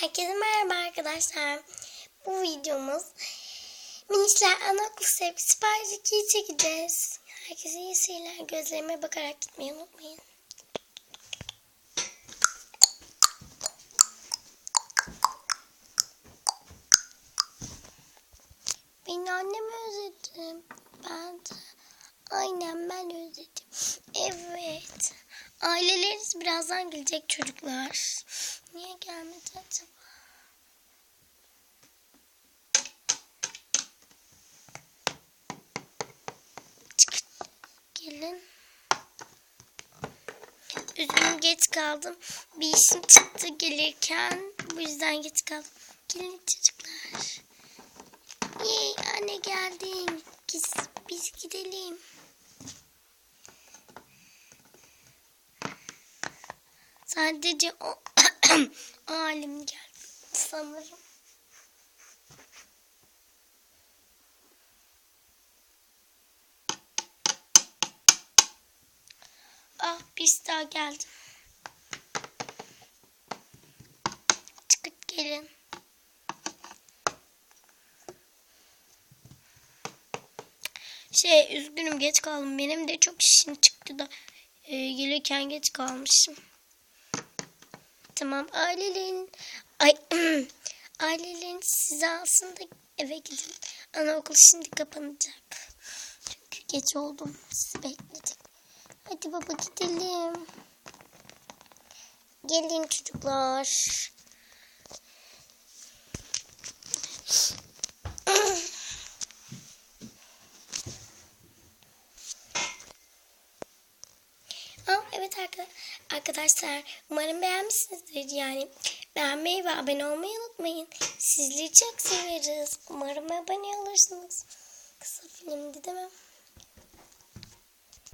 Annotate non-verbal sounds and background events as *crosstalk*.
Herkese merhaba arkadaşlar. Bu videomuz Minişler Anaokulu Sevgisi Part 2'yi çekeceğiz. Herkese iyi seyirler. Gözlerime bakarak gitmeyi unutmayın. Ben annemi özledim. Ben de. Aynen ben özledim. Aileleriniz birazdan gelecek çocuklar. Niye gelmedi acaba? Gelin. Üzgünüm geç kaldım. Bir işim çıktı gelirken. Bu yüzden geç kaldım. Gelin çocuklar. Yey anne geldin. Biz, biz gidelim. Sadece *clears throat* o, halim geldi sanırım. Ah biz daha geldim. Çıkıp gelin. Şey üzgünüm geç kaldım. Benim de çok işim çıktı da e, gelirken geç kalmışım. Tamam ailelerin ay *clears throat* ailelerin sizi alsın da eve gidin. Anaokul şimdi kapanacak. Çünkü geç oldum. Sizi bekledik. Hadi baba gidelim. Gelin çocuklar. Arkadaşlar umarım beğenmişsinizdir. Yani beğenmeyi ve abone olmayı unutmayın. Sizleri çok severiz umarım abone olursunuz. Kısa filmdi değil mi